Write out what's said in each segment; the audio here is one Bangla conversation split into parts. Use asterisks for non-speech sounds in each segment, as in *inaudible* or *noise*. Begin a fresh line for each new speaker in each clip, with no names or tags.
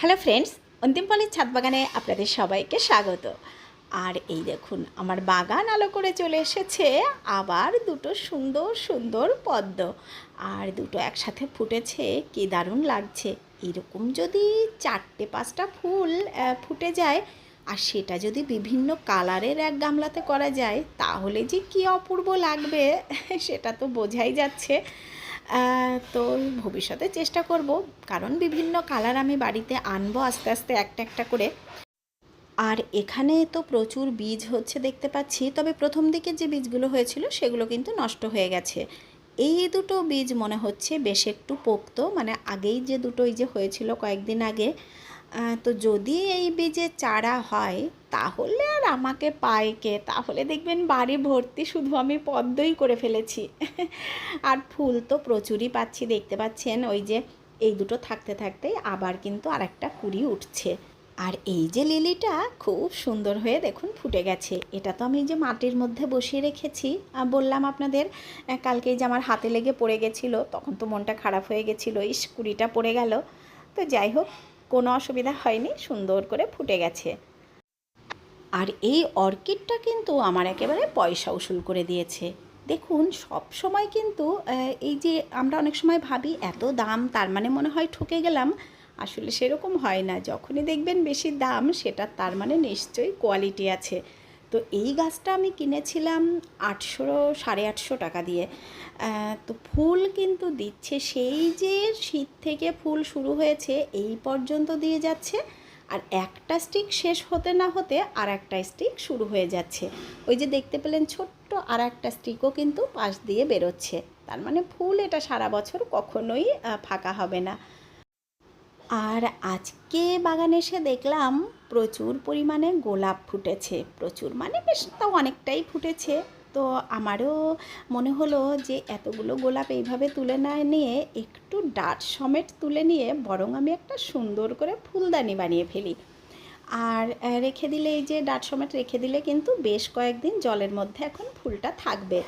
হ্যালো ফ্রেন্ডস, অন্তিমপালের ছাদ বাগানে আপনাদের সবাইকে স্বাগত। আর এই দেখুন, আমার বাগান আলো করে চলে এসেছে, আবার দুটো সুন্দর সুন্দর পদ্ম। আর দুটো একসাথে ফুটেছে, কি দারুণ লাগছে। এরকম যদি চারটে, পাঁচটা ফুল ফুটে যায়, আর সেটা যদি বিভিন্ন কালারের এক গামলাতে করা যায়, তাহলে যে কি অপূর্ব লাগবে, সেটা তো বোঝাই যাচ্ছে। তো ভবিষ্যতে চেষ্টা করব, কারণ বিভিন্ন কালার আমি বাড়িতে আনব আস্তে আস্তে একটা একটা করে। আর এখানে তো প্রচুর বীজ হচ্ছে দেখতে পাচ্ছি, তবে প্রথম দিকে যে বীজগুলো হয়েছিল সেগুলো কিন্তু নষ্ট হয়ে গেছে। এই দুটো বীজ মনে হচ্ছে বেশ একটু পোক্ত মানে আগেই যে দুটো এই যে হয়েছিল কয়েকদিন আগে। তো যদি এই বীজে চারা হয় তাহলে আর আমাকে পায় কে? তাহলে দেখবেন বাড়ি ভর্তি শুধু আমি পদ্মই করে ফেলেছি। আর ফুল তো প্রচুরই পাচ্ছি, দেখতে পাচ্ছেন? ওই যে এই দুটো থাকতে থাকতেই আবার কিন্তু আরেকটা কুড়ি উঠছে। আর এই যে লিলিটা খুব সুন্দর হয়ে দেখুন ফুটে গেছে। এটা তো আমি যে মাটির মধ্যে বসিয়ে রেখেছি। বললাম আপনাদের কালকে যে আমার হাতে লেগে পড়ে গেছিল, তখন তো মনটা খারাপ হয়ে গেছিল। ইস, কুড়িটা পড়ে গেল। তো যাই হোক, কোনো অসুবিধা হয়নি, সুন্দর করে ফুটে গেছে। আর এই অর্কিডটা কিন্তু আমার একেবারে পয়সা উসুল করে দিয়েছে। দেখুন, সব সময় কিন্তু এই যে আমরা অনেক সময় ভাবি, এত দাম, তার মানে মনে হয় ঠকে গেলাম। আসলে সেরকম হয় না। যখনই দেখবেন বেশি দাম, সেটা তার মানে নিশ্চয়ই কোয়ালিটি আছে। তো এই গাছটা আমি কিনেছিলাম আটশো, সাড়ে আটশো টাকা দিয়ে। তো ফুল কিন্তু দিচ্ছে, সেই যে শীত থেকে ফুল শুরু হয়েছে, এই পর্যন্ত দিয়ে যাচ্ছে। আর একটা স্টিক শেষ হতে না হতে আর একটা স্টিক শুরু হয়ে যাচ্ছে। ওই যে দেখতে পেলেন ছোট্ট আর একটা স্টিকও কিন্তু পাশ দিয়ে বেরোচ্ছে। তার মানে ফুল এটা সারা বছর কখনোই ফাঁকা হবে না। আর আজকে বাগানে এসে দেখলাম প্রচুর পরিমাণে গোলাপ ফুটেছে। প্রচুর মানে বেশ তাও অনেকটাই ফুটেছে। তো আমারও মনে হলো যে এতগুলো গোলাপ এইভাবে তুলে না নিয়ে একটু ডাট সমেত তুলে নিয়ে বরং আমি একটা সুন্দর করে ফুলদানি বানিয়ে ফেলি। আর রেখে দিলে এই যে ডাট সমেত রেখে দিলে কিন্তু বেশ কয়েকদিন জলের মধ্যে এখন ফুলটা থাকবে।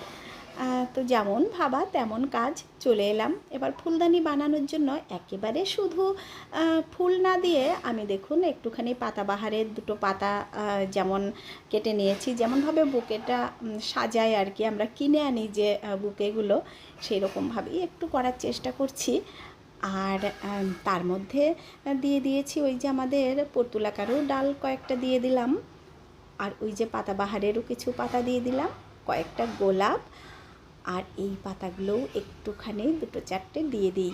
তো যেমন ভাবা তেমন কাজ চলে এলাম। এবার ফুলদানি বানানোর জন্য একেবারে শুধু ফুল না দিয়ে আমি দেখুন একটুখানি পাতাবাহারের দুটো পাতা যেমন কেটে নিয়েছি। যেমনভাবে বুকেটা সাজাই আর কি, আমরা কিনে আনি যে বুকেগুলো সেই রকমভাবেই একটু করার চেষ্টা করছি। আর তার মধ্যে দিয়ে দিয়েছি ওই যে আমাদের পর্তুলাকারও ডাল কয়েকটা দিয়ে দিলাম। আর ওই যে পাতাবাহারেরও কিছু পাতা দিয়ে দিলাম। কয়েকটা গোলাপ আর এই পাতাগুলোও একটুখানি, দুটো চারটে দিয়ে দিই।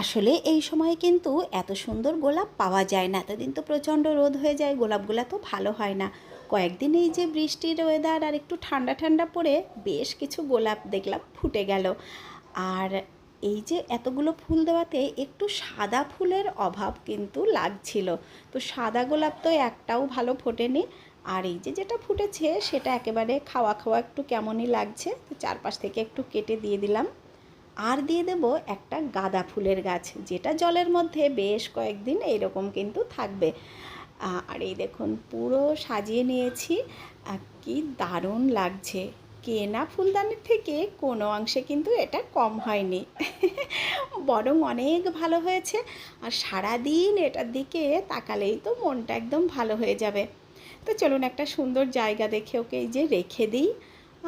আসলে এই সময় কিন্তু এত সুন্দর গোলাপ পাওয়া যায় না। এতদিন তো প্রচণ্ড রোদ হয়ে যায়, গোলাপগুলো তো ভালো হয় না। কয়েকদিন এই যে বৃষ্টির ওয়েদার আর একটু ঠান্ডা ঠান্ডা পড়ে বেশ কিছু গোলাপ দেখলাম, ফুটে গেল। আর এই যে এতগুলো ফুল দেওয়াতে একটু সাদা ফুলের অভাব কিন্তু লাগছিল। তো সাদা গোলাপ তো একটাও ভালো ফোটেনি। আর এই যে যেটা ফুটেছে সেটা একেবারে খাওয়া খাওয়া একটু কেমনই লাগছে। তো চারপাশ থেকে একটু কেটে দিয়ে দিলাম। আর দিয়ে দেব একটা গাঁদা ফুলের গাছ, যেটা জলের মধ্যে বেশ কয়েকদিন এইরকম কিন্তু থাকবে। আর এই দেখুন, পুরো সাজিয়ে নিয়েছি। কি দারুণ লাগছে। কেনা ফুলদানির থেকে কোনো অংশে কিন্তু এটা কম হয়নি। বরং অনেক ভালো হয়েছে। আর সারাদিন এটার দিকে তাকালেই তো মনটা একদম ভালো হয়ে যাবে। তো চলুন একটা সুন্দর জায়গা দেখে ওকে এই যে রেখে দিই।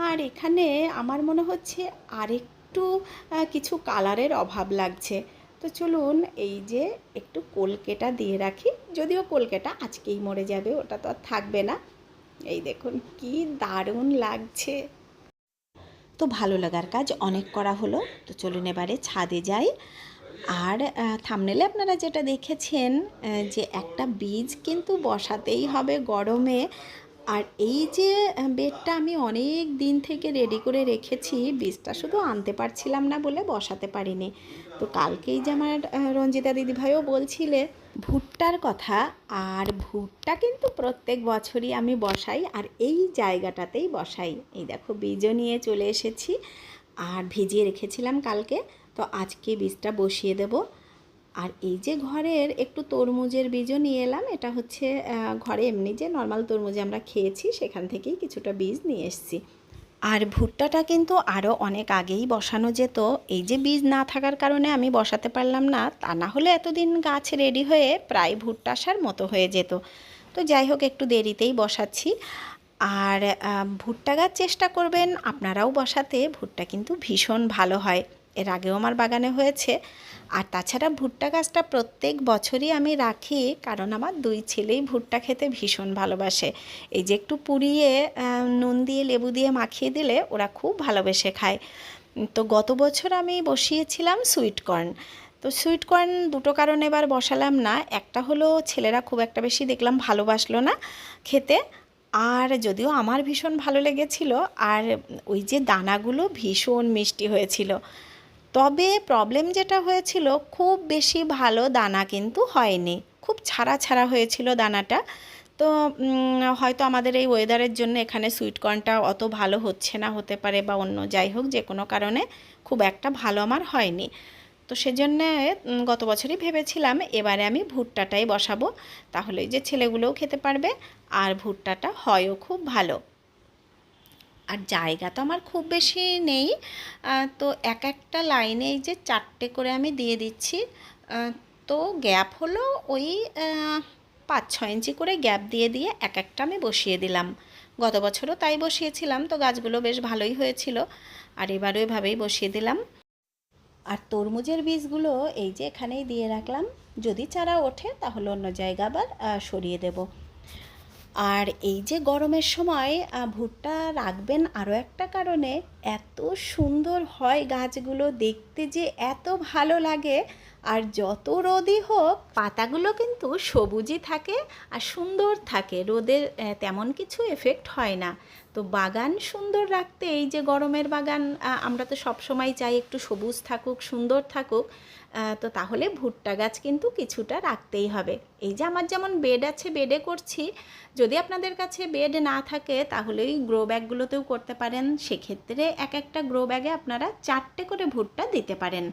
আর এখানে আমার মনে হচ্ছে আরেকটু কিছু কালারের অভাব লাগছে। তো চলুন এই যে একটু কলকেটা দিয়ে রাখি। যদিও কলকেটা আজকেই মরে যাবে, ওটা তো আর থাকবে না। এই দেখুন কি দারুণ লাগছে। তো ভালো লাগার কাজ অনেক করা হলো। তো চলুন এবারে ছাদে যাই। আর থামনেলে আপনারা যেটা দেখেছেন যে একটা বীজ কিন্তু বসাতেই হবে গরমে। আর এই যে বেডটা আমি অনেক দিন থেকে রেডি করে রেখেছি, বীজটা শুধু আনতে পারছিলাম না বলে বসাতে পারিনি। তো কালকেই যে আমার রঞ্জিতা দিদিভাইও বলছিলে, ভুট্টার কথা, আর ভুট্টা কিন্তু প্রত্যেক বছরই আমি বসাই, আর এই জায়গাটাতেই বসাই। এই দেখো, বীজও নিয়ে চলে এসেছি, আর ভিজিয়ে রেখেছিলাম কালকে। তো আজকে বীজটা বসিয়ে দেব। আর এই যে ঘরের একটু তরমুজের বীজও নিয়ে এলাম, এটা হচ্ছে ঘরে এমনি যে নর্মাল তরমুজে আমরা খেয়েছি, সেখান থেকেই কিছুটা বীজ নিয়ে এসেছি। আর ভুট্টাটা কিন্তু আরও অনেক আগেই বসানো যেত। এই যে বীজ না থাকার কারণে আমি বসাতে পারলাম না, তা না হলে এতদিন গাছ রেডি হয়ে প্রায় ভুট্টা আসার মতো হয়ে যেত। তো যাই হোক, একটু দেরিতেই বসাচ্ছি। আর ভুট্টা গাছ চেষ্টা করবেন, আপনারাও বসাতে, ভুট্টা কিন্তু ভীষণ ভালো হয়। এর আগেও আমার বাগানে হয়েছে। আর তাছাড়া ভুট্টা গাছটা প্রত্যেক বছরই আমি রাখি, কারণ আমার দুই ছেলেই ভুট্টা খেতে ভীষণ ভালোবাসে। এই যে একটু পুড়িয়ে নুন দিয়ে, লেবু দিয়ে মাখিয়ে দিলে ওরা খুব ভালোবেসে খায়। তো গত বছর আমি বসিয়েছিলাম সুইটকর্ন তো সুইটকর্ন দুটো কারণে এবার বসালাম না। একটা হলো ছেলেরা খুব একটা বেশি দেখলাম ভালোবাসলো না খেতে। আর যদিও আমার ভীষণ ভালো লেগেছিল, আর ওই যে দানাগুলো ভীষণ মিষ্টি হয়েছিল। তবে প্রবলেম যেটা হয়েছিল, খুব বেশি ভালো দানা কিন্তু হয়নি। খুব ছাড়া ছাড়া হয়েছিল দানাটা। তো হয়তো আমাদের এই ওয়েদারের জন্য এখানে সুইট কর্নটা অত ভালো হচ্ছে না, হতে পারে বা অন্য যাই হোক, যে কোনো কারণে খুব একটা ভালো আমার হয়নি। তো সেজন্যে গত বছরই ভেবেছিলাম এবারে আমি ভুট্টাটাই বসাবো। তাহলে যে ছেলেগুলোও খেতে পারবে, আর ভুট্টাটা হয়ও খুব ভালো। আর জায়গা তো আমার খুব বেশি নেই। তো এক একটা লাইনে এই যে চারটে করে আমি দিয়ে দিচ্ছি। তো গ্যাপ হলো ওই পাঁচ ছ ইঞ্চি করে গ্যাপ দিয়ে দিয়ে এক একটা আমি বসিয়ে দিলাম। গত বছরও তাই বসিয়েছিলাম, তো গাছগুলো বেশ ভালোই হয়েছিল। আর এবারও এভাবেই বসিয়ে দিলাম। আর তরমুজের বীজগুলো এই যে এখানেই দিয়ে রাখলাম। যদি চারা ওঠে তাহলে অন্য জায়গা আবার সরিয়ে দেব। আর এই যে গরমের সময় ভুট্টা রাখবেন আরও একটা কারণে, এত সুন্দর হয় গাছগুলো দেখতে যে এত ভালো লাগে। আর যত রোদই হোক, পাতাগুলো কিন্তু সবুজই থাকে আর সুন্দর থাকে। রোদের তেমন কিছু এফেক্ট হয় না। তো বাগান সুন্দর রাখতে এই যে গরমের বাগান আমরা তো সব সময় চাই একটু সবুজ থাকুক, সুন্দর থাকুক তো তাহলে ভুট্টা গাছ কিন্তু কিছুটা রাখতেই হবে। এই যে আমার যেমন বেড আছে বেডে করছি। যদি আপনাদের কাছে বেড না থাকে, তাহলে ওই গ্রো ব্যাগগুলোতেও করতে পারেন। সেক্ষেত্রে এক একটা গ্রো ব্যাগে আপনারা চারটে করে ভুট্টা দিতে পারেন।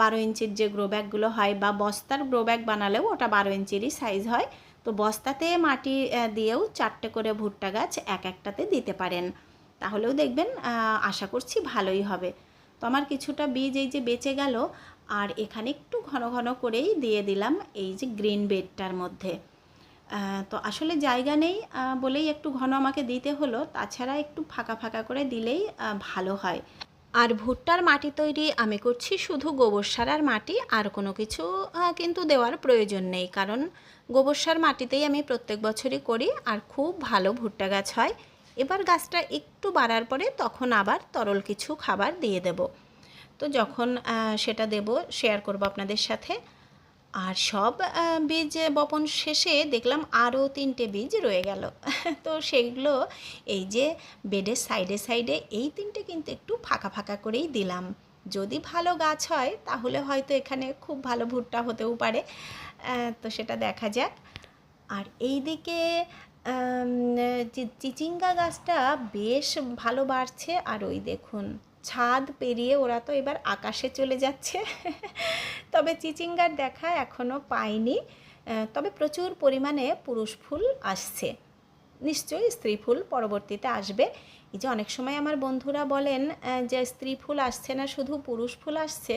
বারো ইঞ্চির যে গ্রো ব্যাগগুলো হয় বা বস্তার গ্রো ব্যাগ বানালেও ওটা বারো ইঞ্চিরই সাইজ হয়। তো বস্তাতে মাটি দিয়েও চারটে করে ভুট্টা গাছ এক একটাতে দিতে পারেন। তাহলেও দেখবেন আশা করছি ভালোই হবে। তো আমার কিছুটা বীজ এই যে বেঁচে গেল, আর এখানে একটু ঘন ঘন করেই দিয়ে দিলাম এই যে গ্রিন বেডটার মধ্যে। তো আসলে জায়গা নেই বলেই একটু ঘন আমাকে দিতে হলো। তাছাড়া একটু ফাঁকা ফাঁকা করে দিলেই ভালো হয়। আর ভুট্টার মাটি তৈরি আমি করছি শুধু গোবর সার আর মাটি, আর কোনো কিছু কিন্তু দেওয়ার প্রয়োজন নেই। কারণ গোবর সার মাটিতেই আমি প্রত্যেক বছরই করি, আর খুব ভালো ভুট্টা গাছ হয়। এবার গাছটা একটু বাড়ার পরে তখন আবার তরল কিছু খাবার দিয়ে দেব। তো যখন সেটা দেব শেয়ার করব আপনাদের সাথে। আর সব বীজ বপন শেষে দেখলাম আরও তিনটে বীজ রয়ে গেল। *laughs* তো সেগুলো এই যে বেডের সাইডে সাইডে এই তিনটে কিন্তু একটু ফাঁকা ফাঁকা করেই দিলাম। যদি ভালো গাছ হয়, তাহলে হয়তো এখানে খুব ভালো ভুট্টা হতেও পারে। তো সেটা দেখা যাক। আর এই দিকে চিচিঙ্গা গাছটা বেশ ভালো বাড়ছে। আর ওই দেখুন ছাদ পেরিয়ে ওরা তো এবার আকাশে চলে যাচ্ছে। তবে চিচিঙ্গার দেখা এখনও পাইনি তবে প্রচুর পরিমাণে পুরুষ ফুল আসছে। নিশ্চয়ই স্ত্রী ফুল পরবর্তীতে আসবে। এই যে অনেক সময় আমার বন্ধুরা বলেন যে স্ত্রী ফুল আসছে না, শুধু পুরুষ ফুল আসছে,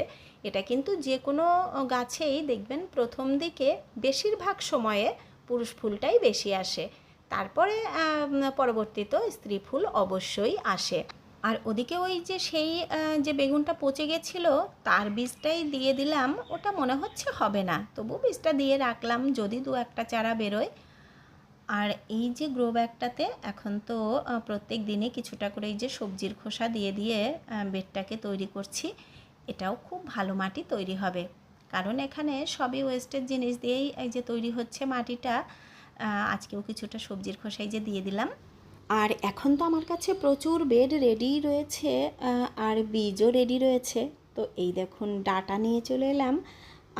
এটা কিন্তু যে কোনো গাছেই দেখবেন প্রথম দিকে বেশিরভাগ সময়ে পুরুষ ফুলটাই বেশি আসে। তারপরে পরবর্তীতে স্ত্রী ফুল অবশ্যই আসে। আর ওদিকে ওই যে সেই যে বেগুনটা পচে গেছিল, তার বীজটাই দিয়ে দিলাম, ওটা মনে হচ্ছে হবে না। তবু বীজটা দিয়ে রাখলাম, যদি দু একটা চারা বেরোয়। আর এই যে গ্রো ব্যাগটাতে এখন তো প্রত্যেক দিনে কিছুটা করে এই যে সবজির খোসা দিয়ে দিয়ে বেডটাকে তৈরি করছি, এটাও খুব ভালো মাটি তৈরি হবে। কারণ এখানে সবই ওয়েস্টের জিনিস দিয়েই এই যে তৈরি হচ্ছে মাটিটা আজকেও কিছুটা সবজির খোসাই যে দিয়ে দিলাম। আর এখন তো আমার কাছে প্রচুর বেড রেডি রয়েছে আর বীজও রেডি রয়েছে। তো এই দেখুন, ডাটা নিয়ে চলে এলাম।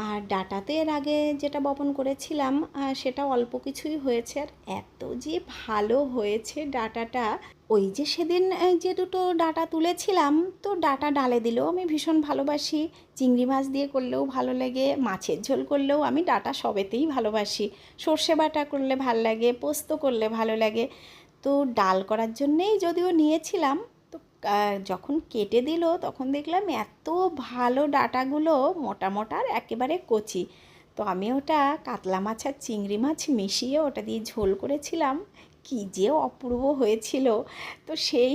আর ডাটাতে এর আগে যেটা বপন করেছিলাম সেটা অল্প কিছুই হয়েছে। আর এত যে ভালো হয়েছে ডাটাটা, ওই যে সেদিন যে দুটো ডাটা তুলেছিলাম, তো ডাটা ডালে দিলেও আমি ভীষণ ভালোবাসি। চিংড়ি মাছ দিয়ে করলেও ভালো লাগে, মাছের ঝোল করলেও আমি ডাটা সবেতেই ভালোবাসি। সর্ষে বাটা করলে ভালো লাগে, পোস্ত করলে ভালো লাগে। তো ডাল করার জন্যেই যদিও নিয়েছিলাম, তো যখন কেটে দিল তখন দেখলাম এত ভালো ডাটাগুলো মোটা মোটা আর একেবারে কচি। তো আমি ওটা কাতলা মাছ আর চিংড়ি মাছ মিশিয়ে ওটা দিয়ে ঝোল করেছিলাম। কি যে অপূর্ব হয়েছিল। তো সেই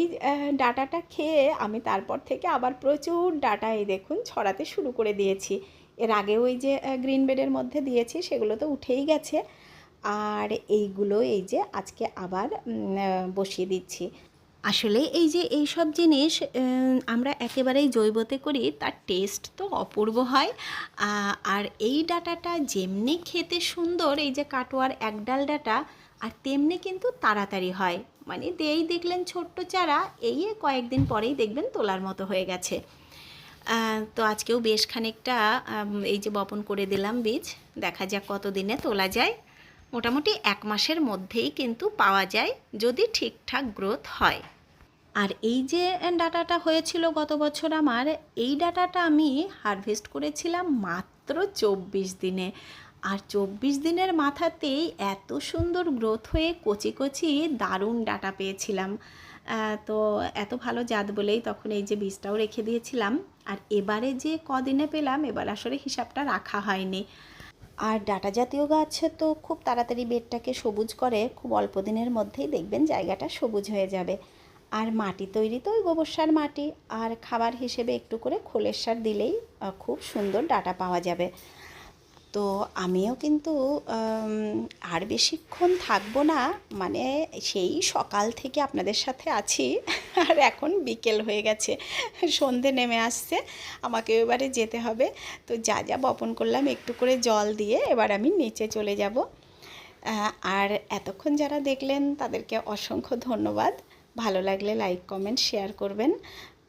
ডাটাটা খেয়ে আমি তারপর থেকে আবার প্রচুর ডাটা এই দেখুন ছড়াতে শুরু করে দিয়েছি। এর আগে ওই যে গ্রিন বেডের মধ্যে দিয়েছি সেগুলো তো উঠেই গেছে। আর এইগুলো এই যে আজকে আবার বসিয়ে দিচ্ছি। আসলে এই যে এই সব জিনিস আমরা একেবারেই জৈবতে করি, তার টেস্ট তো অপূর্ব হয়। আর এই ডাটাটা যেমনি খেতে সুন্দর, এই যে কাটোয়ার একডাল ডাটা, আর তেমনি কিন্তু তাড়াতাড়ি হয়। মানে দেই দেখলেন ছোট্ট চারা, এই কয়েকদিন পরেই দেখবেন তোলার মতো হয়ে গেছে। তো আজকেও বেশ খানিকটা এই যে বপন করে দিলাম বীজ। দেখা যাক কত দিনে তোলা যায়। মোটামুটি এক মাসের মধ্যেই কিন্তু পাওয়া যায় যদি ঠিকঠাক গ্রোথ হয়। আর এই যে ডাটাটা হয়েছিল গত বছর আমার, এই ডাটাটা আমি হারভেস্ট করেছিলাম মাত্র চব্বিশ দিনে। আর চব্বিশ দিনের মাথাতেই এত সুন্দর গ্রোথ হয়ে কচি কচি দারুণ ডাটা পেয়েছিলাম। তো এত ভালো জাত বলেই তখন এই যে বীজটাও রেখে দিয়েছিলাম। আর এবারে যে কদিনে পেলাম, এবার আসলে হিসাবটা রাখা হয়নি। আর ডাটা জাতীয় গাছ তো খুব তাড়াতাড়ি বেডটাকে সবুজ করে, খুব অল্প দিনের মধ্যেই দেখবেন জায়গাটা সবুজ হয়ে যাবে। আর মাটি তৈরি তো ওই গোবর সার মাটি, আর খাবার হিসেবে একটু করে খোলের সার দিলেই খুব সুন্দর ডাটা পাওয়া যাবে। তো আমিও কিন্তু আর বেশিক্ষণ থাকব না মানে সেই সকাল থেকে আপনাদের সাথে আছি, আর এখন বিকেল হয়ে গেছে, সন্ধে নেমে আসছে আমাকে এবারে যেতে হবে, তো যা যা বপন করলাম একটু করে জল দিয়ে এবার আমি নিচে চলে যাব। আর এতক্ষণ যারা দেখলেন তাদেরকে অসংখ্য ধন্যবাদ, ভালো লাগলে লাইক, কমেন্ট, শেয়ার করবেন